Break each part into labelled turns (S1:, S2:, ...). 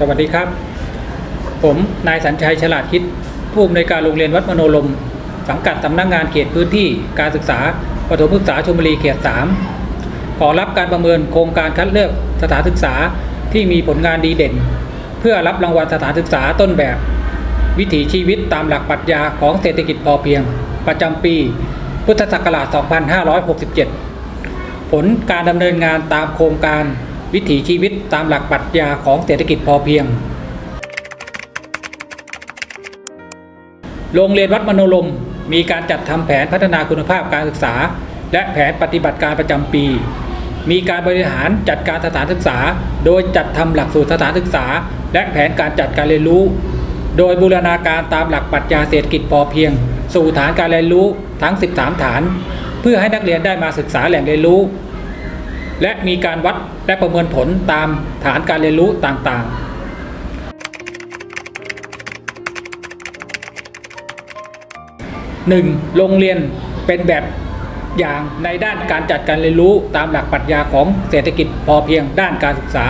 S1: สวัสดีครับ ผมนายสัญชัยฉลาดคิด ผู้อำนวยการโรงเรียนวัดมโนลม สังกัดสำนักงงานเขตพื้นที่การศึกษาปฐมศึกษาชลบุรีเขต 3 ขอรับการประเมินโครงการคัดเลือกสถานศึกษาที่มีผลงานดีเด่น เพื่อรับรางวัลสถานศึกษาต้นแบบ วิถีชีวิตตามหลักปรัชญาของเศรษฐกิจพอเพียง ประจำปี พุทธศักราช 2567 ผลการดำเนินงานตามโครงการ วิถีชีวิตตามหลักปรัชญาของเศรษฐกิจพอเพียง โรงเรียนวัดมโนลมมีการจัดทำแผนพัฒนาคุณภาพการศึกษา และแผนปฏิบัติการประจำปี มีการบริหารจัดการสถานศึกษา โดยจัดทำหลักสูตรสถานศึกษา และแผนการจัดการเรียนรู้ โดยบูรณาการตามหลักปรัชญาเศรษฐกิจพอเพียง สู่ฐานการเรียนรู้ทั้ง 13 ฐาน เพื่อให้นักเรียนได้มาศึกษาแหล่งเรียนรู้ และมีการวัดและประเมินผลตามฐานการเรียนรู้ต่างๆ 1. โรงเรียนเป็นแบบอย่างในด้านการจัดการเรียนรู้ตามหลักปรัชญาของเศรษฐกิจพอเพียงด้านการศึกษา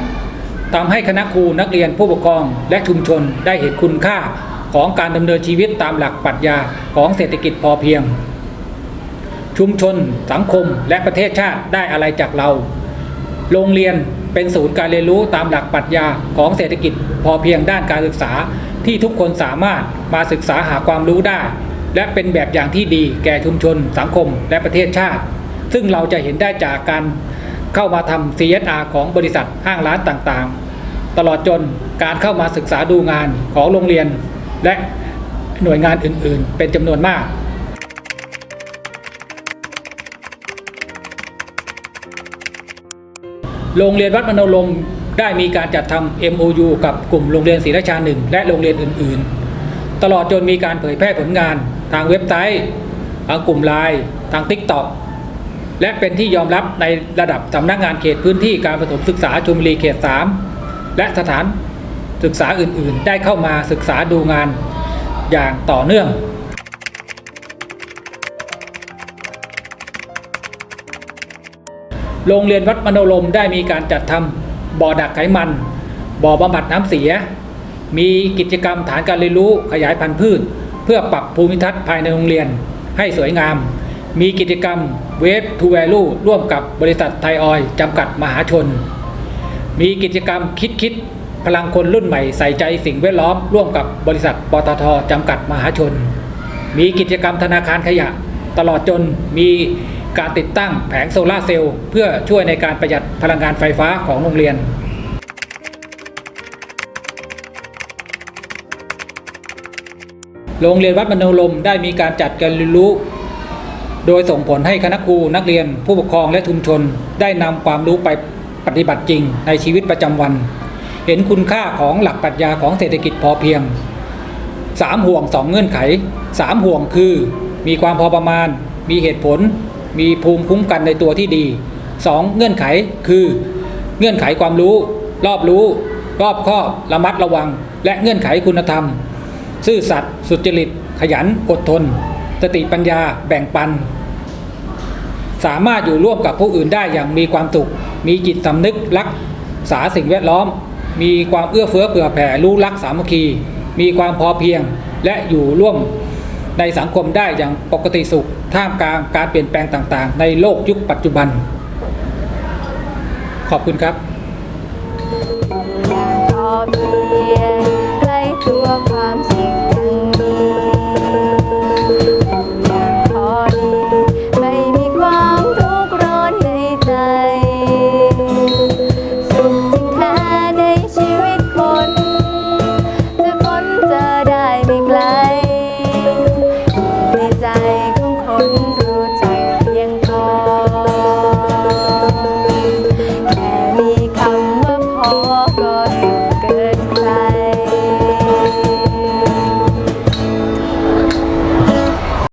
S1: 2. ทำให้คณะครูนักเรียนผู้ปกครองและชุมชนได้เห็นคุณค่าของการดำเนินชีวิตตามหลักปรัชญาของเศรษฐกิจพอเพียง ชุมชน สังคม และประเทศชาติได้อะไรจากเรา โรงเรียนเป็นศูนย์การเรียนรู้ตามหลักปรัชญาของเศรษฐกิจพอเพียงด้านการศึกษาที่ทุกคนสามารถมาศึกษาหาความรู้ได้ และเป็นแบบอย่างที่ดีแก่ชุมชน สังคม และประเทศชาติ ซึ่งเราจะเห็นได้จากการเข้ามาทำ CSR ของบริษัทห้างร้านต่างๆ ตลอดจนการเข้ามาศึกษาดูงานของโรงเรียน และหน่วยงานอื่น ๆ เป็นจำนวนมาก โรงเรียนวัดมโนลมได้มีการจัดทำ MOU กับกลุ่มโรงเรียนศรีราชาหนึ่งและโรงเรียนอื่น ๆ ตลอดจนมีการเผยแพร่ผลงาน ทางเว็บไซต์ทางกลุ่มไลน์ทาง TikTok และเป็นที่ยอมรับในระดับสำนักงานเขตพื้นที่การประถมศึกษาชลบุรีเขต 3 และสถานศึกษาอื่น ๆ ได้เข้ามาศึกษาดูงานอย่างต่อเนื่อง โรงเรียนวัดมโนลมได้มีการจัดทำบ่อดักไขมัน บ่อบำบัดน้ำเสีย มีกิจกรรมฐานการเรียนรู้ขยายพันธุ์พืช เพื่อปรับภูมิทัศน์ภายในโรงเรียนให้สวยงาม มีกิจกรรมเวฟทูแวลูร่วมกับบริษัทไทยออยจำกัดมหาชน มีกิจกรรมคิดคิดพลังคนรุ่นใหม่ใส่ใจสิ่งแวดล้อมร่วมกับบริษัทปตทจำกัดมหาชน มีกิจกรรมธนาคารขยะ ตลอดจนมี การติดตั้งแผงโซลาร์เซลล์เพื่อช่วยในการประหยัดพลังงานไฟฟ้าของโรงเรียนโรงเรียนวัดมโนลมได้มีการจัดการเรียนรู้ โดยส่งผลให้คณะครูนักเรียน ผู้ปกครองและชุมชน ได้นำความรู้ไปปฏิบัติจริงในชีวิตประจำวัน เห็นคุณค่าของหลักปรัชญาของเศรษฐกิจพอเพียงสามห่วงสองเงื่อนไขสามห่วงคือ มีความพอประมาณ มีเหตุผล มีภูมิคุ้มกันในตัวที่ดีสองเงื่อนไขคือ เงื่อนไขความรู้ รอบรู้ รอบครอบระมัดระวัง และเงื่อนไขคุณธรรม ซื่อสัตย์สุจริต ขยันอดทน สติปัญญาแบ่งปัน สามารถอยู่ร่วมกับผู้อื่นได้อย่างมีความสุข มีจิตสำนึกรักษาสิ่งแวดล้อม มีความเอื้อเฟื้อเผื่อแผ่รู้รักสามัคคี มีความพอเพียงและอยู่ร่วม ในสังคมได้อย่างปกติสุข ท่ามกลางการเปลี่ยนแปลงต่างๆ ในโลกยุคปัจจุบัน ขอบคุณครับ